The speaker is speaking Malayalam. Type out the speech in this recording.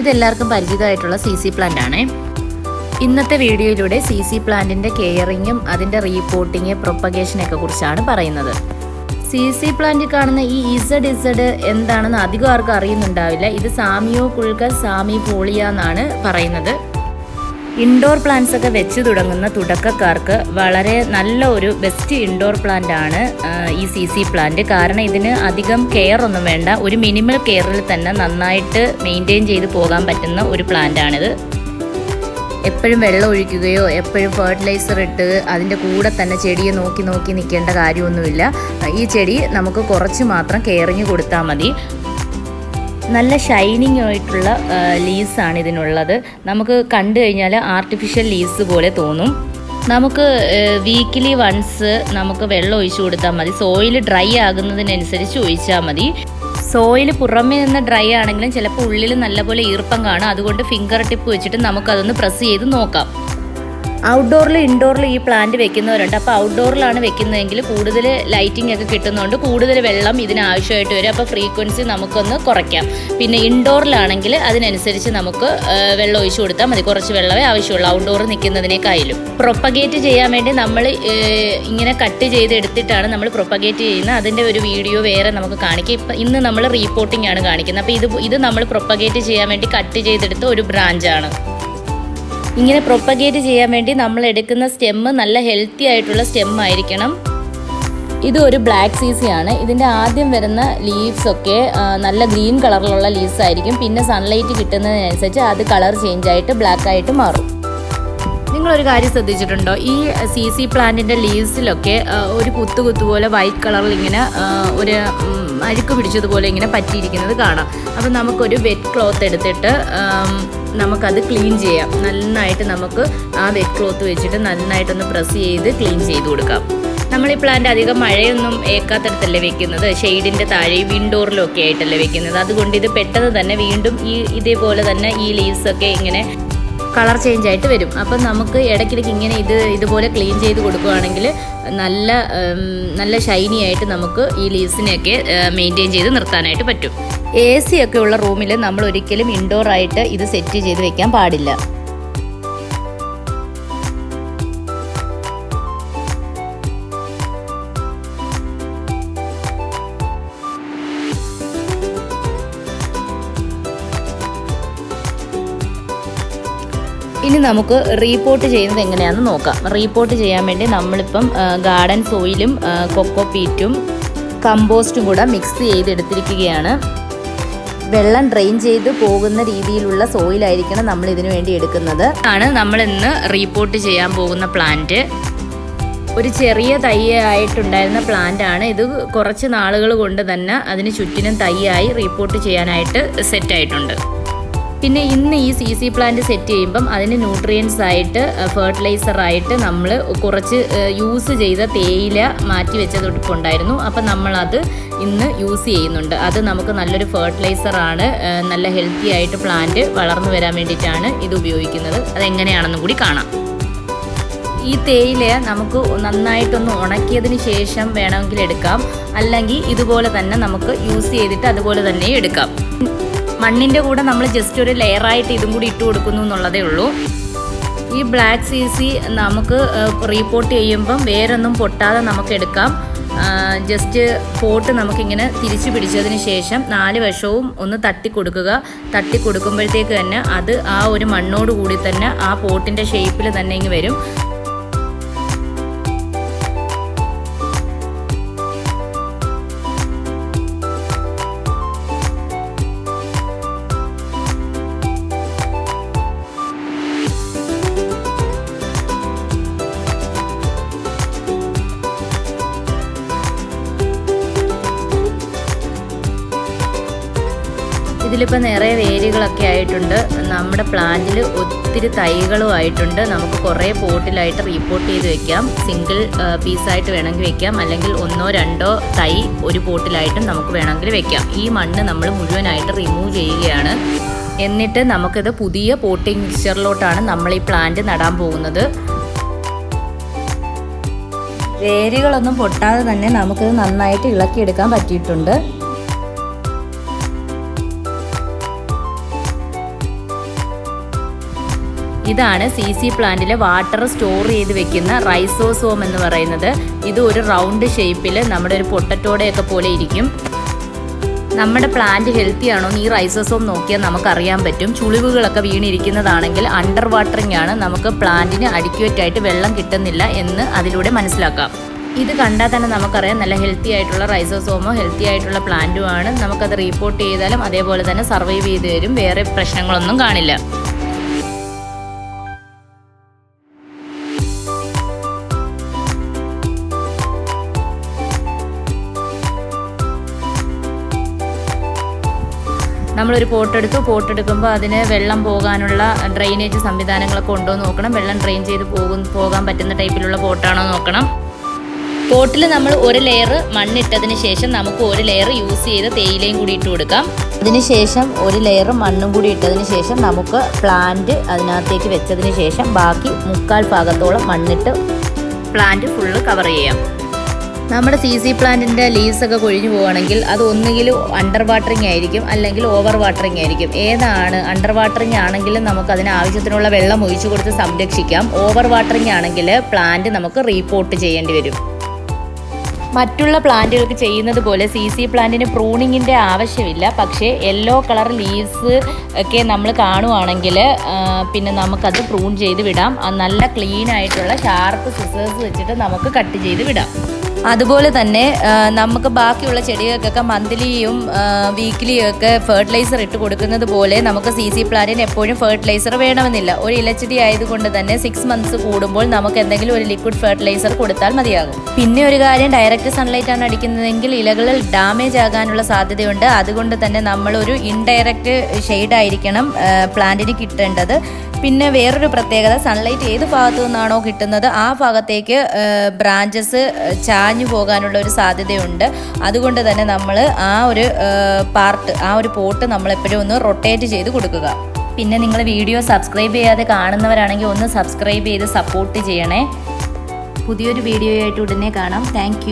ഇതെല്ലാവർക്കും പരിചിതമായിട്ടുള്ള സി സി പ്ലാന്റ് ആണ് ഇന്നത്തെ വീഡിയോയിലൂടെ സി സി പ്ലാന്റിന്റെ കെയറിങ്ങും അതിന്റെ റീപോർട്ടിങ് പ്രൊപ്പഗേഷനൊക്കെ കുറിച്ചാണ് പറയുന്നത്. സി സി പ്ലാന്റിൽ കാണുന്ന ഈ ഇസഡ് ഇസഡ് എന്താണെന്ന് അധികം ആർക്കും അറിയുന്നുണ്ടാവില്ല. ഇത് സാമിയോ കുൾക സാമി പോളിയ എന്നാണ് പറയുന്നത്. ഇൻഡോർ പ്ലാന്റ്സ് ഒക്കെ വെച്ച് തുടങ്ങുന്ന തുടക്കക്കാർക്ക് വളരെ നല്ല ഒരു ബെസ്റ്റ് ഇൻഡോർ പ്ലാന്റ് ആണ് ഈ സി സി പ്ലാന്റ്. കാരണം ഇതിന് അധികം കെയർ ഒന്നും വേണ്ട. ഒരു മിനിമൽ കെയറിൽ തന്നെ നന്നായിട്ട് മെയിന്റെയിൻ ചെയ്ത് പോകാൻ പറ്റുന്ന ഒരു പ്ലാന്റ് ആണിത് എപ്പോഴും വെള്ളം ഒഴിക്കുകയോ എപ്പോഴും ഫെർട്ടിലൈസർ ഇട്ട് അതിന്റെ കൂടെ തന്നെ ചെടിയെ നോക്കി നോക്കി നിൽക്കേണ്ട കാര്യമൊന്നുമില്ല. ഈ ചെടി നമുക്ക് കുറച്ച് മാത്രം കെയറിങ് കൊടുത്താൽ മതി. നല്ല ഷൈനിങ് ആയിട്ടുള്ള ലീവ്സാണ് ഇതിനുള്ളത്. നമുക്ക് കണ്ടു കഴിഞ്ഞാൽ ആർട്ടിഫിഷ്യൽ ലീസ് പോലെ തോന്നും. നമുക്ക് വീക്കിലി വൺസ് നമുക്ക് വെള്ളം ഒഴിച്ചു കൊടുത്താൽ മതി. സോയിൽ ഡ്രൈ ആകുന്നതിനനുസരിച്ച് ഒഴിച്ചാൽ മതി. സോയിൽ പുറമേ നിന്ന് ഡ്രൈ ആണെങ്കിലും ചിലപ്പോൾ ഉള്ളിൽ നല്ലപോലെ ഈർപ്പം കാണും. അതുകൊണ്ട് ഫിംഗർ ടിപ്പ് വെച്ചിട്ട് നമുക്കതൊന്ന് പ്രസ് ചെയ്ത് നോക്കാം. ഔട്ട്ഡോറിൽ ഇൻഡോറിൽ ഈ പ്ലാന്റ് വെക്കുന്നവരുണ്ട്. അപ്പോൾ ഔട്ട്ഡോറിലാണ് വെക്കുന്നതെങ്കിൽ കൂടുതൽ ലൈറ്റിംഗ് ഒക്കെ കിട്ടുന്നതുകൊണ്ട് കൂടുതൽ വെള്ളം ഇതിനാവശ്യമായിട്ട് വരും. അപ്പോൾ ഫ്രീക്വൻസി നമുക്കൊന്ന് കുറയ്ക്കാം. പിന്നെ ഇൻഡോറിലാണെങ്കിൽ അതിനനുസരിച്ച് നമുക്ക് വെള്ളം ഒഴിച്ചു കൊടുത്താൽ മതി. കുറച്ച് വെള്ളമേ ആവശ്യമുള്ളൂ. ഔട്ട്ഡോറിൽ നിൽക്കുന്നതിനേക്കായാലും പ്രൊപ്പഗേറ്റ് ചെയ്യാൻ വേണ്ടി നമ്മൾ ഇങ്ങനെ കട്ട് ചെയ്ത് എടുത്തിട്ടാണ് നമ്മൾ പ്രൊപ്പഗേറ്റ് ചെയ്യുന്നത്. അതിന്റെ ഒരു വീഡിയോ വേറെ നമുക്ക് കാണിക്കാം. ഇപ്പം ഇന്ന് നമ്മൾ റീപോർട്ടിംഗ് ആണ് കാണിക്കുന്നത്. അപ്പോൾ ഇത് ഇത് നമ്മൾ പ്രൊപ്പഗേറ്റ് ചെയ്യാൻ വേണ്ടി കട്ട് ചെയ്തെടുത്ത ഒരു ബ്രാഞ്ചാണ് ഇങ്ങനെ പ്രൊപ്പഗേറ്റ് ചെയ്യാൻ വേണ്ടി നമ്മൾ എടുക്കുന്ന സ്റ്റെമ്മ് നല്ല ഹെൽത്തി ആയിട്ടുള്ള സ്റ്റെം ആയിരിക്കണം. ഇത് ഒരു ബ്ലാക്ക് സീസി ആണ്. ഇതിന്റെ ആദ്യം വരുന്ന ലീവ്സ് ഒക്കെ നല്ല ഗ്രീൻ കളറിലുള്ള ലീവ്സ് ആയിരിക്കും. പിന്നെ സൺലൈറ്റ് കിട്ടുന്നതിനനുസരിച്ച് അത് കളർ ചേഞ്ച് ആയിട്ട് ബ്ലാക്ക് ആയിട്ട് മാറും. നിങ്ങളൊരു കാര്യം ശ്രദ്ധിച്ചിട്ടുണ്ടോ? ഈ സി സി പ്ലാന്റിന്റെ ലീവ്സിലൊക്കെ ഒരു കുത്തു കുത്തു പോലെ വൈറ്റ് കളറിൽ ഇങ്ങനെ ഒരു അഴുക്ക് പിടിച്ചതുപോലെ ഇങ്ങനെ പറ്റിയിരിക്കുന്നത് കാണാം. അപ്പം നമുക്കൊരു വെറ്റ് ക്ലോത്ത് എടുത്തിട്ട് നമുക്കത് ക്ലീൻ ചെയ്യാം. നന്നായിട്ട് നമുക്ക് ആ വെറ്റ് ക്ലോത്ത് വെച്ചിട്ട് നന്നായിട്ടൊന്ന് പ്രസ് ചെയ്ത് ക്ലീൻ ചെയ്ത് കൊടുക്കാം. നമ്മൾ ഈ പ്ലാന്റ് അധികം മഴയൊന്നും ഏക്കാത്തടത്തല്ലേ വെക്കുന്നത്? ഷെയ്ഡിന്റെ താഴെ വിൻഡോറിലും ഒക്കെ ആയിട്ടല്ലേ വെക്കുന്നത്. അതുകൊണ്ട് ഇത് പെട്ടെന്ന് തന്നെ വീണ്ടും ഈ ഇതേപോലെ തന്നെ ഈ ലീവ്സ് ഒക്കെ ഇങ്ങനെ കളർ ചേഞ്ച് ആയിട്ട് വരും. അപ്പം നമുക്ക് ഇടയ്ക്കിടയ്ക്ക് ഇങ്ങനെ ഇത് ഇതുപോലെ ക്ലീൻ ചെയ്ത് കൊടുക്കുകയാണെങ്കിൽ നല്ല നല്ല ഷൈനി ആയിട്ട് നമുക്ക് ഈ ലീവ്സിനെയൊക്കെ മെയിന്റെയിൻ ചെയ്ത് നിർത്താനായിട്ട് പറ്റും. എ സി ഒക്കെ ഉള്ള റൂമിൽ നമ്മൾ ഒരിക്കലും ഇൻഡോർ ആയിട്ട് ഇത് സെറ്റ് ചെയ്ത് വെക്കാൻ പാടില്ല. ഇനി നമുക്ക് റീപോർട്ട് ചെയ്യുന്നത് എങ്ങനെയാണെന്ന് നോക്കാം. റീപോർട്ട് ചെയ്യാൻ വേണ്ടി നമ്മളിപ്പം ഗാർഡൻ സോയിലും കൊക്കോ പീറ്റും കമ്പോസ്റ്റും കൂടെ മിക്സ് ചെയ്തെടുത്തിരിക്കുകയാണ്. വെള്ളം ഡ്രെയിൻ ചെയ്ത് പോകുന്ന രീതിയിലുള്ള സോയിലായിരിക്കണം നമ്മൾ ഇതിനു വേണ്ടി എടുക്കുന്നത്. ആണ് നമ്മൾ ഇന്ന് റീപോർട്ട് ചെയ്യാൻ പോകുന്ന പ്ലാന്റ് ഒരു ചെറിയ തയ്യായിട്ടുണ്ടായിരുന്ന പ്ലാന്റ് ആണ്. ഇത് കുറച്ച് നാളുകൾ കൊണ്ട് തന്നെ അതിന് ചുറ്റിനും തൈയായി റീപോർട്ട് ചെയ്യാനായിട്ട് സെറ്റ് ആയിട്ടുണ്ട്. പിന്നെ ഇന്ന് ഈ സി സി പ്ലാന്റ് സെറ്റ് ചെയ്യുമ്പം അതിന് ന്യൂട്രിയൻസ് ആയിട്ട് ഫെർട്ടിലൈസർ ആയിട്ട് നമ്മൾ കുറച്ച് യൂസ് ചെയ്ത തേയില മാറ്റി വെച്ചതൊട്ടുണ്ടായിരുന്നു അപ്പം നമ്മളത് ഇന്ന് യൂസ് ചെയ്യുന്നുണ്ട്. അത് നമുക്ക് നല്ലൊരു ഫെർട്ടിലൈസർ ആണ് നല്ല ഹെൽത്തി ആയിട്ട് പ്ലാന്റ് വളർന്നു വരാൻ വേണ്ടിയിട്ടാണ് ഇത് ഉപയോഗിക്കുന്നത്. അതെങ്ങനെയാണെന്നും കൂടി കാണാം. ഈ തേയില നമുക്ക് നന്നായിട്ടൊന്ന് ഉണക്കിയതിന് ശേഷം വേണമെങ്കിൽ എടുക്കാം. അല്ലെങ്കിൽ ഇതുപോലെ തന്നെ നമുക്ക് യൂസ് ചെയ്തിട്ട് അതുപോലെ തന്നെ എടുക്കാം. മണ്ണിന്റെ കൂടെ നമ്മൾ ജസ്റ്റ് ഒരു ലെയറായിട്ട് ഇതും കൂടി ഇട്ട് കൊടുക്കുന്നു എന്നുള്ളതേ ഉള്ളൂ. ഈ ബ്ലാക്ക് സി സി നമുക്ക് റീപോർട്ട് ചെയ്യുമ്പം വേരൊന്നും പൊട്ടാതെ നമുക്ക് എടുക്കാം. ജസ്റ്റ് പോട്ട് നമുക്കിങ്ങനെ തിരിച്ചു പിടിച്ചതിന് ശേഷം നാല് വശവും ഒന്ന് തട്ടി കൊടുക്കുക. തട്ടി കൊടുക്കുമ്പോഴത്തേക്ക് തന്നെ അത് ആ ഒരു മണ്ണോട് കൂടി തന്നെ ആ പോട്ടിന്റെ ഷേപ്പിൽ തന്നെ ഇങ്ങ് വരും. ഇതിലിപ്പോൾ നിറയെ വേരുകളൊക്കെ ആയിട്ടുണ്ട്. നമ്മുടെ പ്ലാന്റിൽ ഒത്തിരി തൈകളും ആയിട്ടുണ്ട്. നമുക്ക് കുറേ പോട്ടിലായിട്ട് റീപോർട്ട് ചെയ്ത് വെക്കാം. സിംഗിൾ പീസായിട്ട് വേണമെങ്കിൽ വെക്കാം. അല്ലെങ്കിൽ ഒന്നോ രണ്ടോ തൈ ഒരു പോട്ടിലായിട്ടും നമുക്ക് വേണമെങ്കിൽ വെക്കാം. ഈ മണ്ണ് നമ്മൾ മുഴുവനായിട്ട് റിമൂവ് ചെയ്യുകയാണ്. എന്നിട്ട് നമുക്കിത് പുതിയ പോട്ടിംഗ് മിക്സ്ചറിലോട്ടാണ് നമ്മൾ ഈ പ്ലാന്റ് നടാൻ പോകുന്നത്. വേരുകളൊന്നും പൊട്ടാതെ തന്നെ നമുക്കിത് നന്നായിട്ട് ഇളക്കിയെടുക്കാൻ പറ്റിയിട്ടുണ്ട്. ഇതാണ് സി സി പ്ലാന്റിലെ വാട്ടർ സ്റ്റോർ ചെയ്ത് വെക്കുന്ന റൈസോസോം എന്ന് പറയുന്നത്. ഇത് ഒരു റൗണ്ട് ഷേപ്പിൽ നമ്മുടെ ഒരു പൊട്ടറ്റോടെയൊക്കെ പോലെ ഇരിക്കും. നമ്മുടെ പ്ലാന്റ് ഹെൽത്തി ആണോ ഈ റൈസോസോം നോക്കിയാൽ നമുക്കറിയാൻ പറ്റും. ചുളിവുകളൊക്കെ വീണിരിക്കുന്നതാണെങ്കിൽ അണ്ടർ വാട്ടറിംഗ് ആണ് നമുക്ക് പ്ലാന്റിന് അഡിക്വേറ്റ് ആയിട്ട് വെള്ളം കിട്ടുന്നില്ല എന്ന് അതിലൂടെ മനസ്സിലാക്കാം. ഇത് കണ്ടാൽ തന്നെ നമുക്കറിയാം നല്ല ഹെൽത്തി ആയിട്ടുള്ള റൈസോസോമോ ഹെൽത്തി ആയിട്ടുള്ള പ്ലാന്റുമാണ് നമുക്കത് റിപ്പോർട്ട് ചെയ്താലും അതേപോലെ തന്നെ സർവൈവ് ചെയ്ത് വരും വേറെ പ്രശ്നങ്ങളൊന്നും കാണില്ല. നമ്മളൊരു പോട്ട് എടുത്തു പോട്ട് എടുക്കുമ്പോൾ അതിന് വെള്ളം പോകാനുള്ള ഡ്രെയിനേജ് സംവിധാനങ്ങളൊക്കെ ഉണ്ടോ എന്ന് നോക്കണം. വെള്ളം ഡ്രെയിൻ ചെയ്ത് പോകും പോകാൻ പറ്റുന്ന ടൈപ്പിലുള്ള പോട്ടാണോ നോക്കണം. പോട്ടിൽ നമ്മൾ ഒരു ലെയർ മണ്ണിട്ടതിന് ശേഷം നമുക്ക് ഒരു ലെയർ യൂസ് ചെയ്ത് തേയിലയും കൂടി ഇട്ട് കൊടുക്കാം. അതിനുശേഷം ഒരു ലെയർ മണ്ണും കൂടി ഇട്ടതിന് ശേഷം നമുക്ക് പ്ലാന്റ് അതിനകത്തേക്ക് വെച്ചതിന് ശേഷം ബാക്കി മുക്കാൽ ഭാഗത്തോളം മണ്ണിട്ട് പ്ലാന്റ് ഫുള്ള് കവർ ചെയ്യാം. നമ്മുടെ സി സി പ്ലാന്റിന്റെ ലീവ്സ് ഒക്കെ കൊഴിഞ്ഞു പോവുകയാണെങ്കിൽ അത് ഒന്നുകിൽ അണ്ടർ വാട്ടറിങ് ആയിരിക്കും അല്ലെങ്കിൽ ഓവർ വാട്ടറിങ് ആയിരിക്കും. ഏതാണ് അണ്ടർ വാട്ടറിങ് ആണെങ്കിലും നമുക്ക് അതിന് ആവശ്യത്തിനുള്ള വെള്ളം ഒഴിച്ചു കൊടുത്ത് സംരക്ഷിക്കാം. ഓവർ വാട്ടറിങ് ആണെങ്കിൽ പ്ലാന്റ് നമുക്ക് റീപോർട്ട് ചെയ്യേണ്ടി വരും. മറ്റുള്ള പ്ലാന്റുകൾക്ക് ചെയ്യുന്നത് പോലെ സി സി പ്ലാന്റിന് പ്രൂണിങ്ങിന്റെ ആവശ്യമില്ല. പക്ഷേ യെല്ലോ കളർ ലീവ്സ് ഒക്കെ നമ്മൾ കാണുവാണെങ്കിൽ പിന്നെ നമുക്കത് പ്രൂൺ ചെയ്ത് വിടാം. നല്ല ക്ലീൻ ആയിട്ടുള്ള ഷാർപ്പ് സിസേഴ്സ് വെച്ചിട്ട് നമുക്ക് കട്ട് ചെയ്ത് വിടാം. അതുപോലെ തന്നെ നമുക്ക് ബാക്കിയുള്ള ചെടികൾക്കൊക്കെ മന്ത്ലിയും വീക്ക്ലിയും ഒക്കെ ഫെർട്ടിലൈസർ ഇട്ട് കൊടുക്കുന്നത് പോലെ നമുക്ക് സി സി പ്ലാന്റിന് എപ്പോഴും ഫെർട്ടിലൈസർ വേണമെന്നില്ല. ഒരു ഇലച്ചെടി ആയതുകൊണ്ട് തന്നെ സിക്സ് മന്ത്സ് കൂടുമ്പോൾ നമുക്ക് എന്തെങ്കിലും ഒരു ലിക്വിഡ് ഫെർട്ടിലൈസർ കൊടുത്താൽ മതിയാകും. പിന്നെ ഒരു കാര്യം ഡയറക്റ്റ് സൺലൈറ്റ് ആണ് അടിക്കുന്നതെങ്കിൽ ഇലകളിൽ ഡാമേജ് ആകാനുള്ള സാധ്യതയുണ്ട്. അതുകൊണ്ട് തന്നെ നമ്മൾ ഒരു ഇൻഡയറക്റ്റ് ഷെയ്ഡ് ആയിരിക്കണം പ്ലാന്റിന് കിട്ടേണ്ടത്. പിന്നെ വേറൊരു പ്രത്യേകത സൺലൈറ്റ് ഏത് ഭാഗത്തു നിന്നാണോ കിട്ടുന്നത് ആ ഭാഗത്തേക്ക് ബ്രാഞ്ചസ് ചാഞ്ഞു പോകാനുള്ള ഒരു സാധ്യതയുണ്ട്. അതുകൊണ്ട് തന്നെ നമ്മൾ ആ ഒരു പാർട്ട് ആ ഒരു പോട്ട് നമ്മൾ എപ്പോഴും ഒന്ന് റൊട്ടേറ്റ് ചെയ്ത് കൊടുക്കുക. പിന്നെ നിങ്ങൾ വീഡിയോ സബ്സ്ക്രൈബ് ചെയ്യാതെ കാണുന്നവരാണെങ്കിൽ ഒന്ന് സബ്സ്ക്രൈബ് ചെയ്ത് സപ്പോർട്ട് ചെയ്യണേ. പുതിയൊരു വീഡിയോ ആയിട്ട് ഉടനെ കാണാം. താങ്ക്